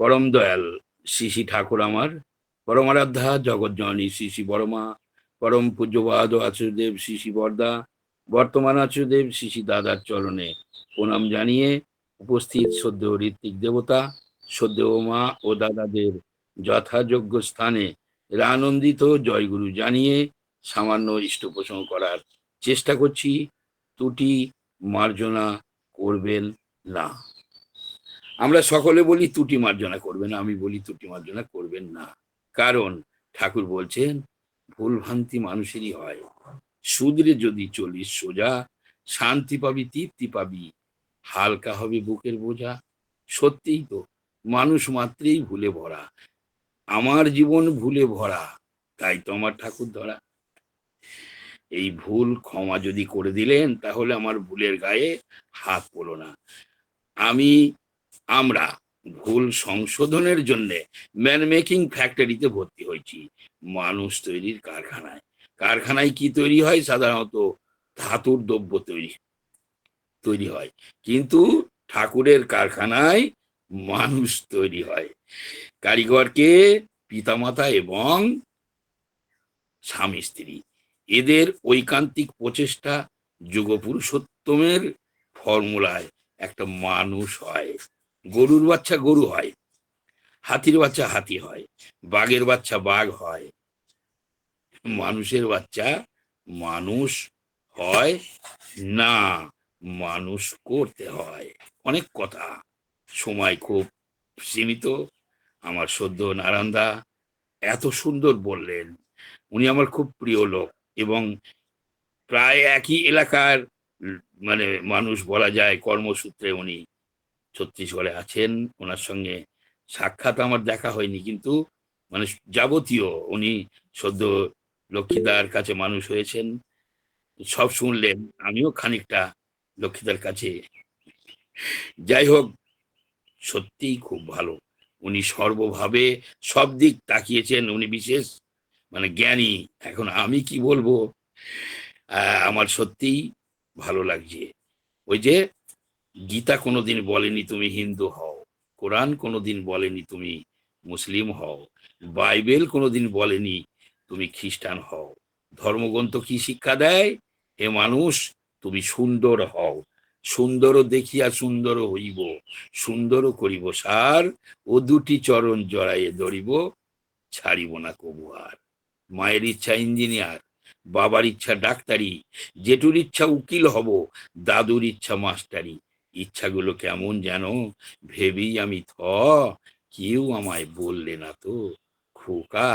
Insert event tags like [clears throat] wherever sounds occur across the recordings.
পরম দয়াল শ্রী ঠাকুর আমার। পরম পরমারাধ্যা জগৎজননী শ্রী শ্রী বড়মা, পরম পূজ্যবাদ আচার্যদেব শ্রী শ্রী বরদা, বর্তমান আচার্যদেব শ্রী শ্রী দাদার চরণে প্রণাম জানিয়ে উপস্থিত শ্রদ্ধেয় ঋত্বিক দেবতা, শ্রদ্ধেয় মা ও দাদাদের যথাযোগ্য স্থানে এরা আনন্দিত জয়গুরু জানিয়ে সামান্য ইষ্ট পোষণ করার চেষ্টা করছি। ত্রুটি মার্জনা করবেন না। আমরা সকলে বলি ত্রুটি মার্জনা করবেন, আমি বলি ত্রুটি মার্জনা করবেন না। কারণ ঠাকুর বলছেন, ভুল ভ্রান্তি মানুষেরই হয়। সুদরে যদি চলিস সোজা, শান্তি পাবি, তৃপ্তি পাবি। হালকা হবে বুকের বোঝা। সত্যিই তো, মানুষ মাত্রেই ভুলে ভরা। আমার জীবন ভুলে ভরা, তাই তো আমার ঠাকুর ধরা। এই ভুল ক্ষমা যদি করে দিলেন, তাহলে আমার ভুলের গায়ে হাত পড়ো না। আমি আমরা ভুল সংশোধনের জন্য ম্যান মেকিং ফ্যাক্টরিতে ভর্তি হয়েছি। মানুষ তৈরির কারখানায়। কারখানায় কি তৈরি হয়? সাধারণত ধাতুর দ্রব্য তৈরি তৈরি হয়। কিন্তু ঠাকুরের কারখানায় মানুষ তৈরি হয়। কারিগরকে পিতামাতা এবং স্বামী স্ত্রী। এদের ঐকান্তিক প্রচেষ্টা যুগপুরুষোত্তমের ফর্মুলায় একটা মানুষ হয়। গরুর বাচ্চা গরু হয়, হাতির বাচ্চা হাতি হয়, বাঘের বাচ্চা বাঘ হয়। মানুষের বাচ্চা মানুষ হয় না, মানুষ করতে হয়। অনেক কথা। সময় খুব সীমিত। আমার সদ্য নারান্দা এত সুন্দর বললেন। উনি আমার খুব প্রিয় লোক এবং প্রায় একই এলাকার মানে মানুষ বলা যায় কর্মসূত্রে উনি ছত্তিশগড়ে আছেন, ওনার সঙ্গে সাক্ষাৎ আমার দেখা হয়নি, কিন্তু মানে যাবতীয় উনি সদ্য লক্ষ্মীদার কাছে মানুষ হয়েছেন, সব শুনলেন, আমিও খানিকটা লক্ষ্মীদার কাছে। যাই হোক, সত্যিই খুব ভালো। উনি সর্বভাবে সব দিক তাকিয়েছেন, উনি বিশেষ মানে জ্ঞানী, এখন আমি কি বলব? আমার সত্যিই ভালো লাগছে। ওই যে গীতা কোনোদিন বলেনি তুমি হিন্দু হও, কোরআন কোনোদিন বলেনি তুমি মুসলিম হও, বাইবেল কোনোদিন বলেনি তুমি খ্রিস্টান হও। ধর্মগ্রন্থ কি শিক্ষা দেয়? হে মানুষ, তুমি সুন্দর হও সুন্দর দেখিয়া সুন্দর হইব সুন্দর করিব সার, ও দুটি চরণ জড়াইয়ে ধরিব, ছাড়িব না কবু আর। মায়ের ইচ্ছা ইঞ্জিনিয়ার, বাবার ইচ্ছা ডাক্তারি, জেঠুর ইচ্ছা উকিল হব, দাদুর ইচ্ছা মাস্টারি ইচ্ছাগুলো কেমন যেন ভেবেই আমি থ, কেউ আমায় বললে না তো। খোকা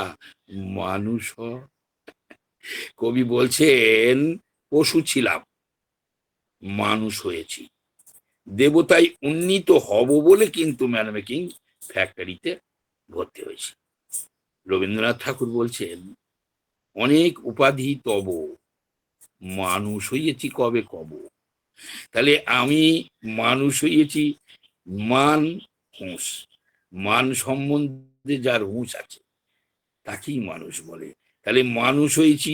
মানুষ কবি বলছেন, পশু ছিলাম, মানুষ হয়েছি। দেবতায় উন্নীত হব বলে কিন্তু ম্যানমেকিং ফ্যাক্টরিতে ভর্তি হয়েছে। রবীন্দ্রনাথ ঠাকুর বলছেন, অনেক উপাধি তব, মানুষ হইয়েছি কবে কব? তাহলে আমি মানুষ হইয়েছি মান হুঁশ। মান সম্বন্ধে যার হুঁশ আছে, তাকেই মানুষ বলে। তাহলে মানুষ হয়েছি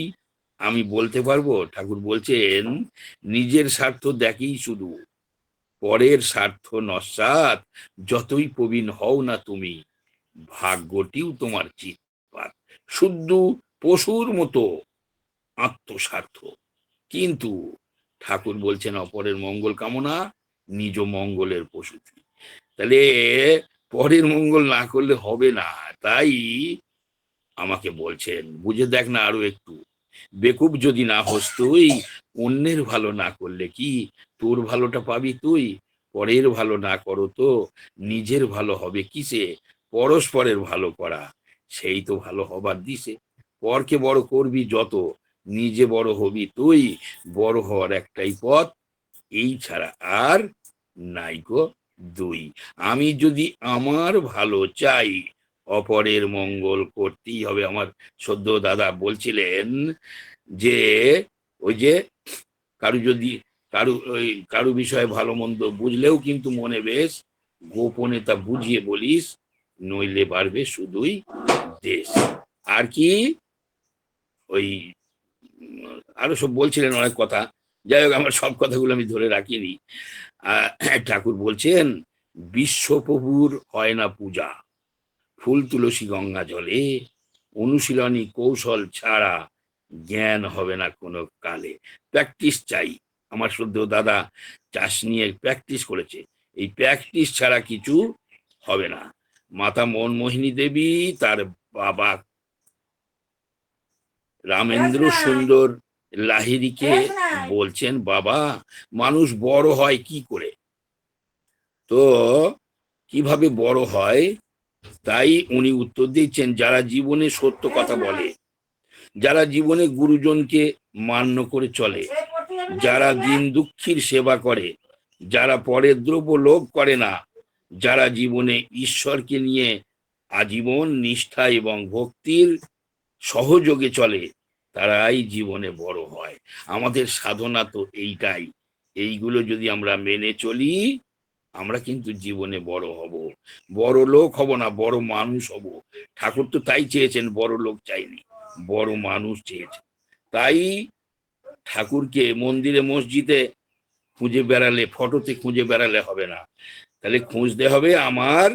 আমি বলতে পারব? ঠাকুর বলছেন, নিজের স্বার্থ দেখেই শুধু। পরের স্বার্থ নস্বাত, যতই প্রবীণ হও না তুমি, ভাগ্যটিও তোমার চিৎপাত শুদ্ধ পশুর মতো আত্মস্বার্থ। কিন্তু ঠাকুর বলছেন, অপরের মঙ্গল কামনা নিজ মঙ্গলের প্রসূতি। তাহলে পরের মঙ্গল না করলে হবে না। তাই আমাকে বলছেন, বুঝে দেখ না আরও একটু। বেকুব যদি না হোস তুই, অন্যের ভালো না করলে কি? তোর ভালোটা পাবি তুই? পরের ভালো না করো তো, নিজের ভালো হবে কিসে? পরস্পরের ভালো করা, সেই তো ভালো হবার দিছে পরকে বড় করবি যত নিজে বড় হবি, তুই বড় হওয়ার একটাই পথ। এই ছাড়া আর নাইকো দুই। আমি যদি আমার ভালো চাই, অপরের মঙ্গল করতেই হবে। আমার সদ্য দাদা বলছিলেন যে, ওই যে কারু যদি, কারু, ওই কারু বিষয়ে ভালো মন্দ বুঝলেও কিন্তু মনে বেশ, গোপনে তা বুঝিয়ে বলিস, নইলে পারবে শুধুই দেশ। আর কি? ওই আরও সব বলছিলেন অনেক কথা। যাই হোক, আমার সব কথাগুলো আমি ধরে রাখিনি ঠাকুর বলছেন, বিশ্বপ্রভুর হয় না পূজা। ফুল, তুলসী, গঙ্গা জলে অনুশীলনী, কৌশল ছাড়া জ্ঞান হবে না কোনো কালে। প্র্যাকটিস চাই। আমার শ্রদ্ধেয় দাদা চাষ নিয়ে প্র্যাকটিস করেছে। এই প্র্যাকটিস ছাড়া কিছু হবে না। মাতা মনমোহিনী দেবী, তার বাবা রামেন্দ্র সুন্দর লাহিড়িকে বলছেন বাবা মানুষ বড় হয় কি করে? তো কীভাবে বড় হয়? তাই উনি উত্তর দিচ্ছেন যারা জীবনে সত্য কথা বলে যারা জীবনে গুরুজনকে মান্য করে চলে যারা দিন দুঃখীর সেবা করে যারা পরের দ্রব্য লোভ করে না যারা জীবনে ঈশ্বরকে নিয়ে আজীবন নিষ্ঠা এবং ভক্তির সহযোগে চলে, তারাই জীবনে বড় হয়। আমাদের সাধনা তো এইটাই। এইগুলো যদি আমরা মেনে চলি, আমরা কিন্তু জীবনে বড় হব। বড় লোক হব না, বড় মানুষ হব। ঠাকুর তো তাই চেয়েছেন, বড় লোক চাইনি, বড় মানুষ চেয়েছেন তাই ঠাকুরকে মন্দিরে, মসজিদে খুঁজে বেড়ালে, ফটোতে খুঁজে বেড়ালে হবে না। তাহলে খুঁজতে হবে আমার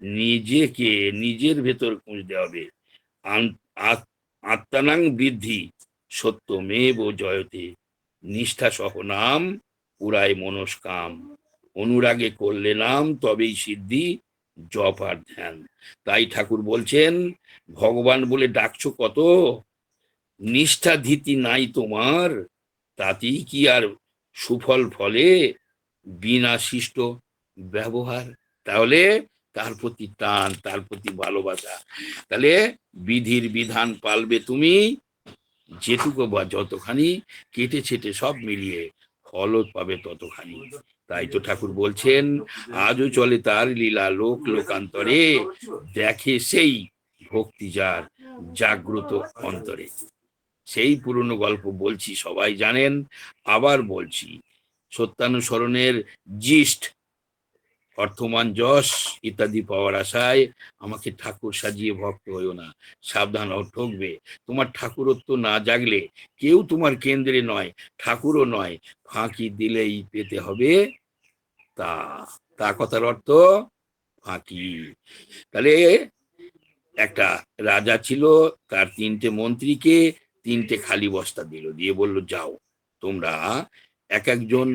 নিজেকে, নিজের ভেতর খুঁজতে হবে। আত্মানাং বৃদ্ধি, সত্যমেব জয়তে। নিষ্ঠা সহ নাম পুরাই মনস্কাম। অনুরাগে করলে নাম, তবেই সিদ্ধি জপ আর ধ্যান তাই ঠাকুর বলছেন, ভগবান বলে ডাকছো কত? নিষ্ঠা ধীতি নাই তোমার, তাতেই কি আর সুফল ফলে বিনা শিষ্ট ব্যবহার? তাহলে তার প্রতি টান, তার প্রতি ভালোবাসা। তাহলে বিধির বিধান পালবে তুমি, যেটুকু বা যতখানি কেটে ছেটে সব মিলিয়ে ফলও পাবে ততখানি। তাই তো ঠাকুর বলছেন, আজও চলে তার লীলা লোক লোকান্তরে, দেখে সেই ভক্তি যার জাগ্রত অন্তরে। সেই পুরনো গল্প বলছি, সবাই জানেন, আবার বলছি, সত্যানুসরণের জিস্ট অর্থমান যশ, ইত্যাদি পাওয়ার আশায় আমাকে ঠাকুর সাজিয়ে ভক্ত হইও না। সাবধান ও ঠকবে। তোমার ঠাকুরত্ব না জাগলে কেউ তোমার কেন্দ্রে নয়, ঠাকুরও নয়। ফাঁকি দিলেই পেতে হবে তা। তা কথার অর্থ ফাঁকি। তাহলে একটা রাজা ছিল, তার তিনটে মন্ত্রীকে তিনটে খালি বস্তা দিল। দিয়ে বলল, যাও, তোমরা এক একজন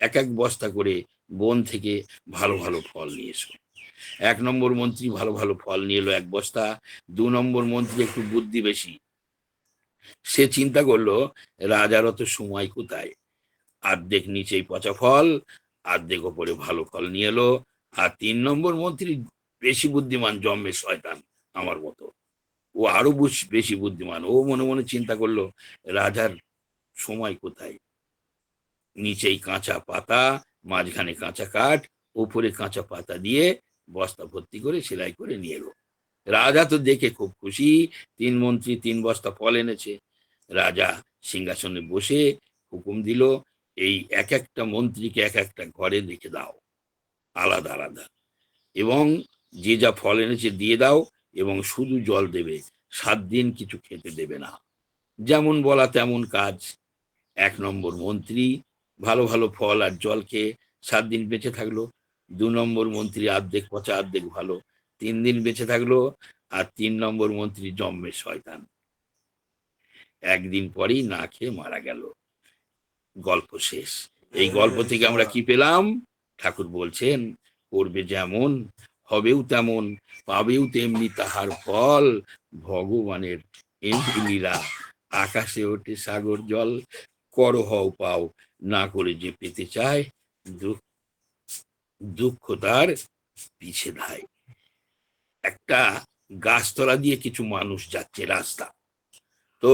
এক এক বস্তা করে বন থেকে ভালো ভালো ফল নিয়ে এসো এক নম্বর মন্ত্রী ভালো ভালো ফল নিয়ে এলো এক বস্তা, দু নম্বর মন্ত্রী একটু বুদ্ধি বেশি। সে চিন্তা করল রাজার অত সময় কোথায়? আর্ধেক নিচেই পচা ফল, আর্ধেক ওপরে ভালো ফল নিয়ে এলো, আর তিন নম্বর মন্ত্রী বেশি বুদ্ধিমান জন্মে শয়তান আমার মতো। ও আরও বেশি বুদ্ধিমান। ও মনে মনে চিন্তা করল, রাজার সময় কোথায়? নিচেই কাঁচা পাতা মাঝখানে কাঁচা কাঠ, উপরে কাঁচা পাতা দিয়ে বস্তা ভর্তি করে সেলাই করে নিয়ে এলো। রাজা তো দেখে খুব খুশি, তিন মন্ত্রী তিন বস্তা ফল এনেছে। রাজা সিংহাসনে বসে হুকুম দিল, এই এক একটা মন্ত্রীকে এক একটা ঘরে রেখে দাও, আলাদা আলাদা। এবং যে যা ফল এনেছে দিয়ে দাও এবং শুধু জল দেবে, সাত দিন কিছু খেতে দেবে না। যেমন বলা তেমন কাজ। এক নম্বর মন্ত্রী ভালো ভালো ফল আর জল খেয়ে সাত দিন বেঁচে থাকল। দু নম্বর মন্ত্রী অর্ধেক পচা অর্ধেক ভালো। তিন দিন বেঁচে থাকল আর তিন নম্বর মন্ত্রী জন্মে শয়তান। একদিন পরেই না খেয়ে মারা গেল। গল্প শেষ। এই গল্প থেকে আমরা কি পেলাম? ঠাকুর বলছেন, করবে যেমন, হবেও তেমন, পাবেও তেমনি তাহার ফল। ভগবানের এমনি লীলা, আকাশে ওঠে সাগর জল, কর হও পাও না করে যে পেতে চায়, দুঃখ তার পিছে ধায় একটা গাছতলা দিয়ে কিছু মানুষ যাচ্ছে রাস্তা। তো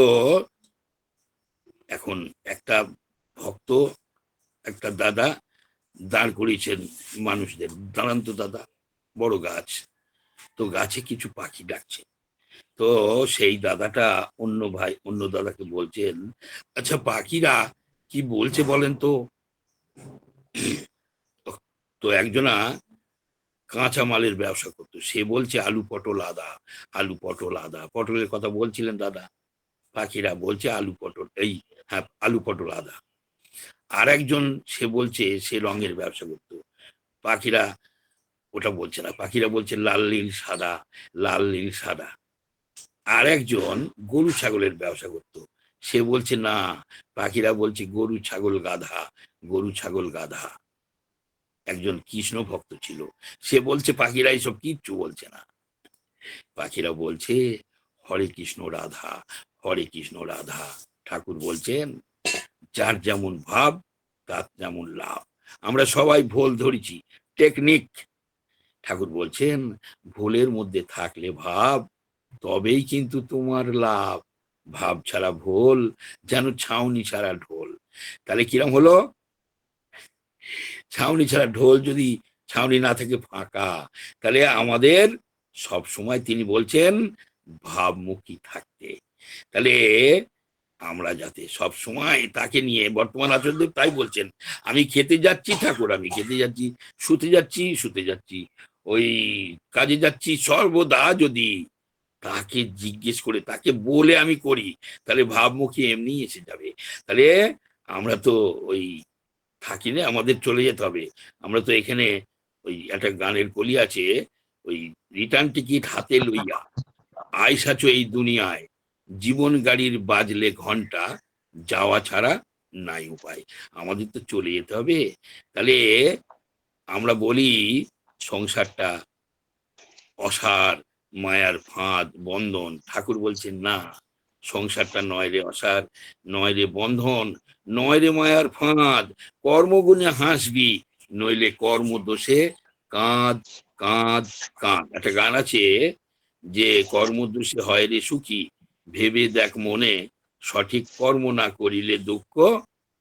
এখন একটা ভক্ত, একটা দাদা দাঁড় করিয়েছেন মানুষদের। দাঁড়ান তো দাদা, বড় গাছ। তো গাছে কিছু পাখি ডাকছে। তো সেই দাদাটা অন্য ভাই, অন্য দাদাকে বলছেন আচ্ছা পাখিরা কি বলছে বলেন তো? তো একজনা কাঁচা মালের ব্যবসা করতো। সে বলছে, আলু পটল, আদা, আলু পটল, আদা। পটলের কথা বলছিলেন দাদা। পাখিরা বলছে, আলু পটল, এই হ্যাঁ আলু পটল, আদা। আর একজন সে বলছে, সে রঙের ব্যবসা করতো। পাখিরা ওটা বলছে না। পাখিরা বলছে, লাল, নীল, সাদা, লাল, নীল, সাদা। আর একজন গরু, ছাগলের ব্যবসা করত। সে বলছে, না, পাখিরা বলছে, গরু, ছাগল, গাধা, গরু, ছাগল, গাধা। একজন কৃষ্ণ ভক্ত ছিল। সে বলছে, পাখিরা এসব কিচ্ছু বলছে না। পাখিরা বলছে, হরে কৃষ্ণ রাধা, হরে কৃষ্ণ রাধা। ঠাকুর বলছেন, যার যেমন ভাব, তার যেমন লাভ। আমরা সবাই ভোল ধরেছি, টেকনিক। ঠাকুর বলছেন, ভোলের মধ্যে থাকলে ভাব, তবেই কিন্তু তোমার লাভ। ভাব ছাড়া ভোল, যেন ছাউনি ছাড়া ঢোল। তাহলে কিরম হলো? ছাউনি ছাড়া ঢোল যদি ছাউনি না থাকে ফাঁকা, তাহলে আমাদের সব সময় তিনি বলছেন, ভাবমুখী থাকতে। তাহলে আমরা যাতে সব সময় তাকে নিয়ে, বর্তমান আচার্যদেব তাই বলছেন, আমি খেতে যাচ্ছি ঠাকুর, আমি খেতে যাচ্ছি, শুতে যাচ্ছি শুতে যাচ্ছি। ওই কাজে যাচ্ছি সর্বদা যদি তাকে জিজ্ঞেস করে, তাকে বলে আমি করি। তাহলে ভাবমুখী এমনি এসে যাবে। তাহলে আমরা তো ওই থাকি না, আমাদের চলে যেতে হবে। আমরা তো এখানে ওই একটা গানের কলি আছে, ওই রিটার্ন টিকিট হাতে লইয়া আইসাছো এই দুনিয়ায় জীবন গাড়ির বাজলে ঘণ্টা, যাওয়া ছাড়া নাই উপায়। আমাদের তো চলে যেতে হবে। তাহলে আমরা বলি, সংসারটা অসার মায়ার ফাঁদ, বন্ধন। ঠাকুর বলছেন, না, সংসারটা নয় রে অসার, নয় রে বন্ধন, নয় রে মায়ার ফাঁদ। কর্মগুণে হাসবি, নইলে কর্ম দোষে কাঁদ কাঁদ কাঁদ। একটা গান আছে, যে কর্মদোষে হয় রে সুখী, ভেবে দেখ মনে, সঠিক কর্ম না করিলে দুঃখ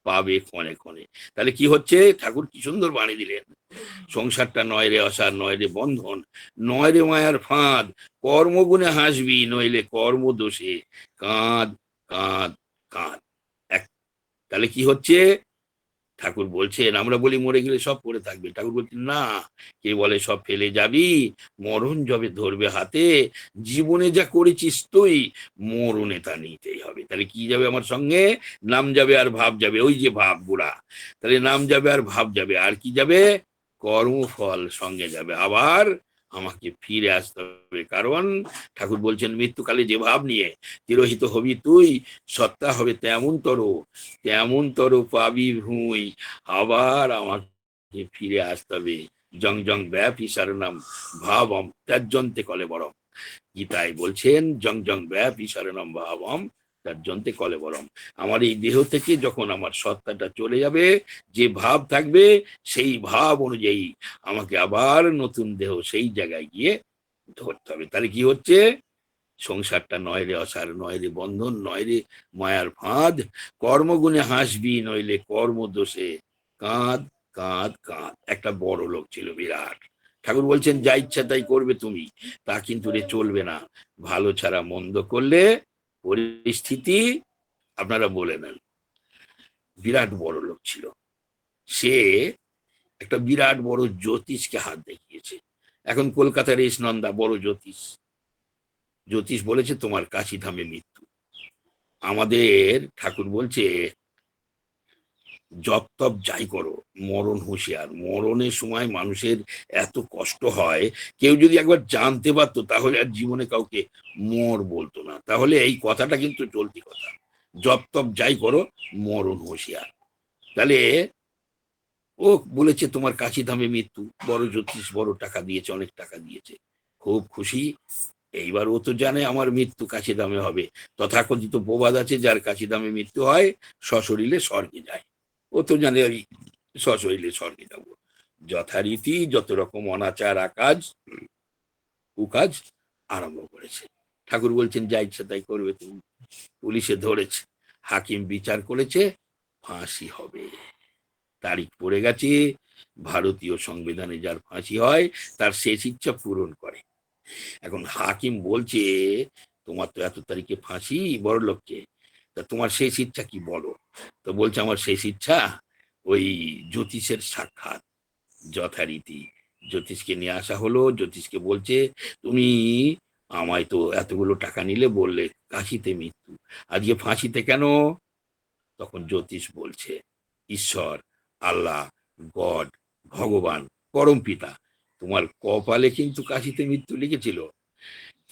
পাবে ক্ষণে ক্ষণে। তাহলে কি হচ্ছে? ঠাকুর কি সুন্দর বাণী দিলেন। সংসারটা নয় রে অসার, নয় রে বন্ধন, নয় রে মায়ার ফাঁদ। কর্মগুণে হাসবি, নইলে কর্ম দোষে কাঁদ কাঁদ কাঁদ। এক, তাহলে কি হচ্ছে? ঠাকুর বলছেন, আমরা বলি মরে গেলে সব পড়ে থাকবে। ঠাকুর বলছেন, না, কে বলে সব ফেলে যাবি? মরণ যবে ধরবে হাতে, জীবনে যা করেছিস তুই, মরণে তা নিতেই হবে। তাহলে কি যাবে আমার সঙ্গে? নাম যাবে আর ভাব যাবে, ওই যে ভাব বুড়া। তাহলে নাম যাবে আর ভাব যাবে, আর কি যাবে? কর্মফল সঙ্গে যাবে। আবার আমাকে ফিরে আসতে হবে। কারণ ঠাকুর বলছেন, মৃত্যুকালে যে ভাব নিয়ে তিরোহিত হবি তুই, সত্তা হবে তেমন তর তেমন তর পাবি ভুঁই আবার আমাকে ফিরে আসতে হবে। জং জং ব্যাপ ইশার নাম ভাবম ত্যাজন্তে কলে বরম। গীতায় বলছেন, জং জং ব্যাপ ইশার নাম ভাবম ত্যাজ্যন্তে কলে বরম। আমার এই দেহ থেকে যখন আমার সত্তাটা চলে যাবে, যে ভাব থাকবে, সেই ভাব অনুযায়ী আমাকে আবার নতুন দেহ সেই জায়গায় গিয়ে ধরতে হবে। তাহলে কি হচ্ছে? সংসারটা নয় রে অসার, নয় রে বন্ধন, নয় রে মায়ার ফাঁদ। কর্মগুণে হাসবি, নইলে কর্ম দোষে কাঁদ কাঁদ কাঁদ। একটা বড় লোক ছিল বিরাট। ঠাকুর বলছেন, যা ইচ্ছা তাই করবে তুমি। তা কিন্তু রে চলবে না। ভালো ছাড়া মন্দ করলে পরিস্থিতি আপনারা বলে নেন। বিরাট বড় লোক ছিল। সে একটা বিরাট বড় জ্যোতিষকে হাত দেখিয়েছে। এখন কলকাতার এস নন্দা বড় জ্যোতিষ। জ্যোতিষ বলেছে, তোমার কাশি ধামে মৃত্যু। আমাদের ঠাকুর বলছে জপ তপ যাই করো, মরণ হুঁশিয়ার। মরণের সময় মানুষের এত কষ্ট হয়, কেউ যদি একবার জানতে পারতো, তাহলে আর জীবনে কাউকে মর বলতো না। তাহলে এই কথাটা কিন্তু চলতি কথা। তপ যাই করো, মরণ হুঁশিয়ার। তাহলে ও বলেছে, তোমার কাছি ধামে মৃত্যু। বড় জ্যোতিষ বড় টাকা দিয়েছে, অনেক টাকা দিয়েছে। খুব খুশি। এইবার ও তো জানে আমার মৃত্যু কাশি দামে হবে। তথাকথিত প্রবাদ আছে, যার কাশি দামে মৃত্যু হয়, সশরীরে স্বর্গে যায়। ও তো জানে ওই সশরীরে স্বর্গে যাব। যথারীতি যত রকম অনাচার, আকাজ কুকাজ আরম্ভ করেছে। ঠাকুর বলছেন, যা ইচ্ছা তাই করবে তুমি। পুলিশে ধরেছে। হাকিম বিচার করেছে, ফাঁসি হবে। তারিখ পড়ে গেছে, ভারতীয় সংবিধানে যার ফাঁসি হয়, তার শেষ ইচ্ছা পূরণ করে। এখন হাকিম বলছে, তোমার তো এত তারিখে ফাঁসি বড় লোককে তা তোমার শেষ ইচ্ছা কি বলো? তো বলছে, আমার শেষ ইচ্ছা ওই জ্যোতিষের সাক্ষাৎ। যথারীতি জ্যোতিষকে নিয়ে আসা হলো। জ্যোতিষকে বলছে, তুমি আমায় তো এতগুলো টাকা নিলে, বললে কাশিতে মৃত্যু। আজকে ফাঁসিতে কেন? তখন জ্যোতিষ বলছে, ঈশ্বর, আল্লাহ, গড, ভগবান, পরম পিতা, তোমার কপালে কিন্তু কাশিতে মৃত্যু লিখেছিল।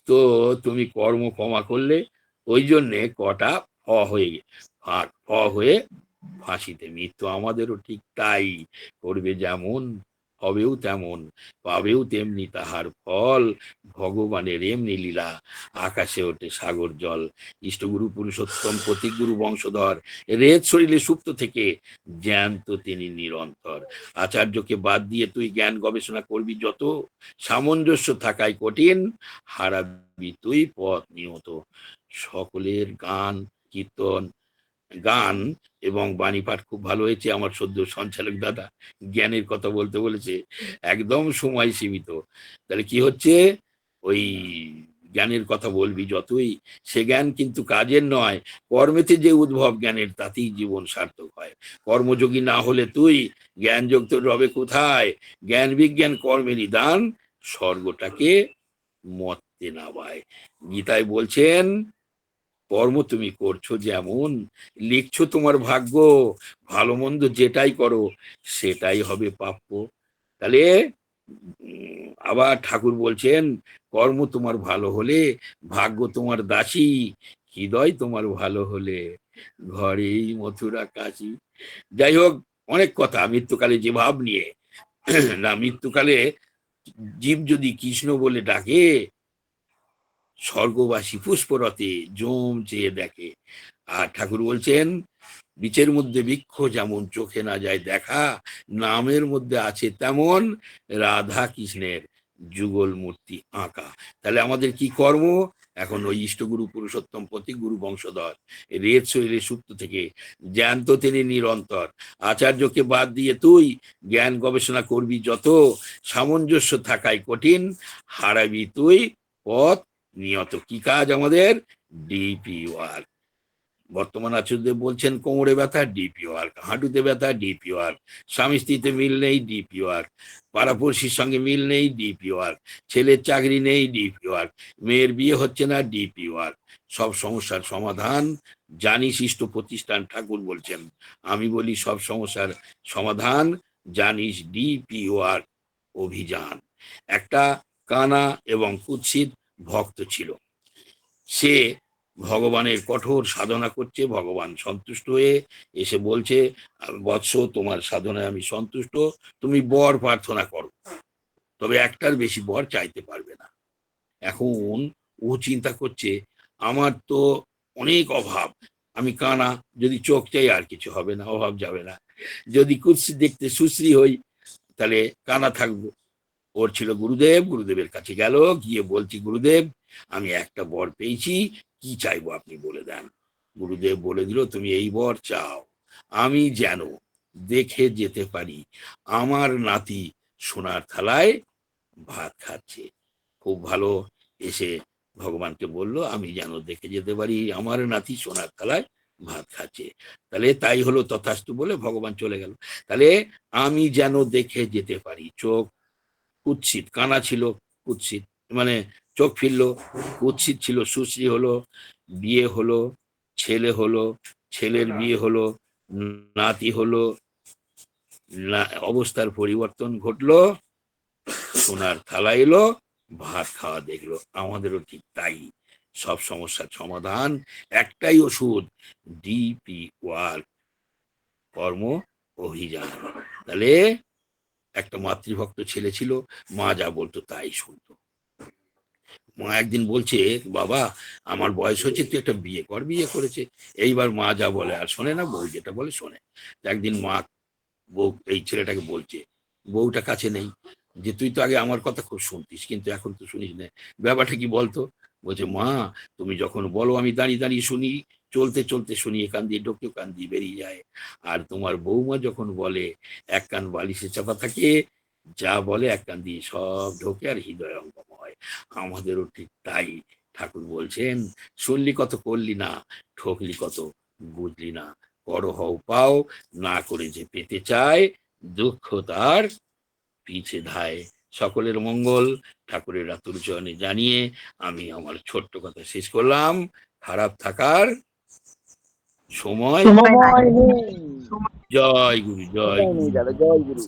তো তুমি কর্ম ক্ষমা করলে, ওই জন্যে কটা ফ হয়ে ফা- ফ হয়ে ফাঁসিতে মৃত্যু আমাদেরও ঠিক তাই। করবে যেমন, হবেও তেমন, পাবেও তেমনি তাহার ফল, ভগবানের এমনি লীলা। আকাশে ওঠে সাগর জল, ইষ্টগুরু, পুরুষোত্তম প্রতিগুরু বংশধর, রেত শরীরে সুপ্ত থেকে জ্ঞান তো তিনি নিরন্তর। আচার্যকে বাদ দিয়ে তুই জ্ঞান গবেষণা করবি যত, সামঞ্জস্য থাকাই কঠিন, হারাবি তুই পথ নিয়ত। সকলের গান কীর্তন, গান এবং বাণী পাঠ খুব ভালো হয়েছে। আমার সদ্য সঞ্চালক দাদা জ্ঞানের কথা বলতে বলেছে, একদম সময় সীমিত। তাহলে কি হচ্ছে? ওই জ্ঞানের কথা বলবি যতই, সে জ্ঞান কিন্তু কাজের নয়, কর্মেতে যে উদ্ভব জ্ঞানের, তাতেই জীবন সার্থক হয়। কর্মযোগী না হলে তুই জ্ঞান যোগ তোর রবে কোথায়? জ্ঞান বিজ্ঞান কর্মেরই দান স্বর্গটাকে মত্তে নাবায় গীতায় বলছেন কর্ম তুমি করছ যেমন, লিখছো তোমার ভাগ্য, ভালো মন্দ যেটাই করো, সেটাই হবে প্রাপ্য। তাহলে আবার ঠাকুর বলছেন, কর্ম তোমার ভালো হলে, ভাগ্য তোমার দাসী, হৃদয় তোমার ভালো হলে, ঘরেই মথুরা কাশি যাই হোক, অনেক কথা মৃত্যুকালে যে ভাব নিয়ে। [clears throat] না, মৃত্যুকালে জীব যদি কৃষ্ণ বলে ডাকে স্বর্গবাসী পুষ্পরতে জম চেয়ে দেখে। আর ঠাকুর বলছেন বিচের মধ্যে বৃক্ষ যেমন চোখে না যায় দেখা, নামের মধ্যে আছে তেমন রাধা কৃষ্ণের যুগল মূর্তি আঁকা। তাহলে আমাদের কি কর্ম? এখন ওই ইষ্টগুরু, পুরুষোত্তম প্রতীক গুরু বংশধর, রেত শরীরে সুপ্ত থেকে জ্ঞান তো তিনি নিরন্তর। আচার্যকে বাদ দিয়ে তুই জ্ঞান গবেষণা করবি যত, সামঞ্জস্য থাকাই কঠিন, হারাবি তুই পথ নিয়ত কি কাজ আমাদের? ডিপি ওয়ার্ক বর্তমান আচার্যদেব বলছেন কোমরে ব্যথা ডিপি ওয়ার্ক হাঁটুতে ব্যথা ডিপি ওয়ার্ক স্বামী স্ত্রীতে মিল নেই ডিপি ওয়ার্ক পাড়াপড়শির সঙ্গে মিল নেই ডিপি ওয়ার্ক ছেলের চাকরি নেই ডিপি ওয়ার্ক মেয়ের বিয়ে হচ্ছে না ডিপি ওয়ার্ক সব সমস্যার সমাধান জানিস ইষ্ট প্রতিষ্ঠান ঠাকুর বলছেন। আমি বলি সব সমস্যার সমাধান জানিস ডিপি ওয়ার্ক অভিযান। একটা কানা এবং কুৎসিত ভক্ত ছিল। সে ভগবানের কঠোর সাধনা করছে, ভগবান সন্তুষ্ট হয়ে এসে বলছে, বৎস, তোমার সাধনায় আমি সন্তুষ্ট, তুমি বর প্রার্থনা করো। তবে একটার বেশি বর চাইতে পারবে না। এখন ও চিন্তা করছে, আমার তো অনেক অভাব, আমি কানা, যদি চোখ চাই আর কিছু হবে না, অভাব যাবে না। যদি কুৎসি দেখতে সুশ্রী হই, তাহলে কানা থাকব। ওর ছিল গুরুদেব, গুরুদেবের কাছে গেল, গিয়ে বলছি, গুরুদেব, আমি একটা বর পেয়েছি, কি চাইব আপনি বলে দেন? গুরুদেব বলে দিল, তুমি এই বর চাও, আমি যেন দেখে যেতে পারি, আমার নাতি সোনার থালায় ভাত খাচ্ছে। খুব ভালো, এসে ভগবানকে বলল, আমি যেন দেখে যেতে পারি, আমার নাতি সোনার থালায় ভাত খাচ্ছে। তাহলে তাই হলো তথাস্তু বলে ভগবান চলে গেল। তাহলে আমি যেন দেখে যেতে পারি, চোখ কুৎসিত, কানা ছিল কুৎসিত মানে চোখ ফিরলো, কুৎসিত ছিল, সুশ্রী হলো, বিয়ে হলো, ছেলে হলো, ছেলের বিয়ে হলো, নাতি হলো অবস্থার পরিবর্তন ঘটলো, সোনার থালা এলো, ভাত খাওয়া দেখল, আমাদেরও ঠিক তাই, সব সমস্যার সমাধান, একটাই ওষুধ ডিপি ওয়ার্ক কর্ম অভিযান, তাহলে একটা মাতৃভক্ত ছেলে ছিল, মা যা বলতো তাই শুনতো। মা একদিন বলছে, বাবা, আমার বয়স হচ্ছে, তুই একটা বিয়ে কর, বিয়ে করেছে। এইবার মা যা বলে, আর শোনে না বউ, যেটা বলে শোনে। একদিন মা বউ, এই ছেলেটাকে বলছে, বউটা কাছে নেই, যে তুই তো আগে আমার কথা খুব শুনতিস, কিন্তু এখন তো শুনিস না। ব্যাপারটা কি বলতো? বলছে, মা, তুমি যখন বলো, আমি দাঁড়িয়ে দাঁড়িয়ে শুনি চলতে চলতে শুনি, এখান দিয়ে ঢোকে কান দিয়ে বেরিয়ে যায়। আর তোমার বৌমা যখন বলে, এক কান বালিশে চাপা থাকে, যা বলে, এক কান দিয়ে সব ঢোকে আর হৃদয় অঙ্গম হয় আমাদেরও ঠিক তাই। ঠাকুর বলছেন, শুনলি কত, করলি না, ঠকলি কত, বুঝলি না। করো হও পাও, না করে যে পেতে চায়, দুঃখ তার পিছে ধায়। সকলের মঙ্গল, ঠাকুরের রাতুর চরণে জানিয়ে আমি আমার ছোট্ট কথা শেষ করলাম। খারাপ থাকার সময় জয় গুরু জয় গুরু জয় গুরু।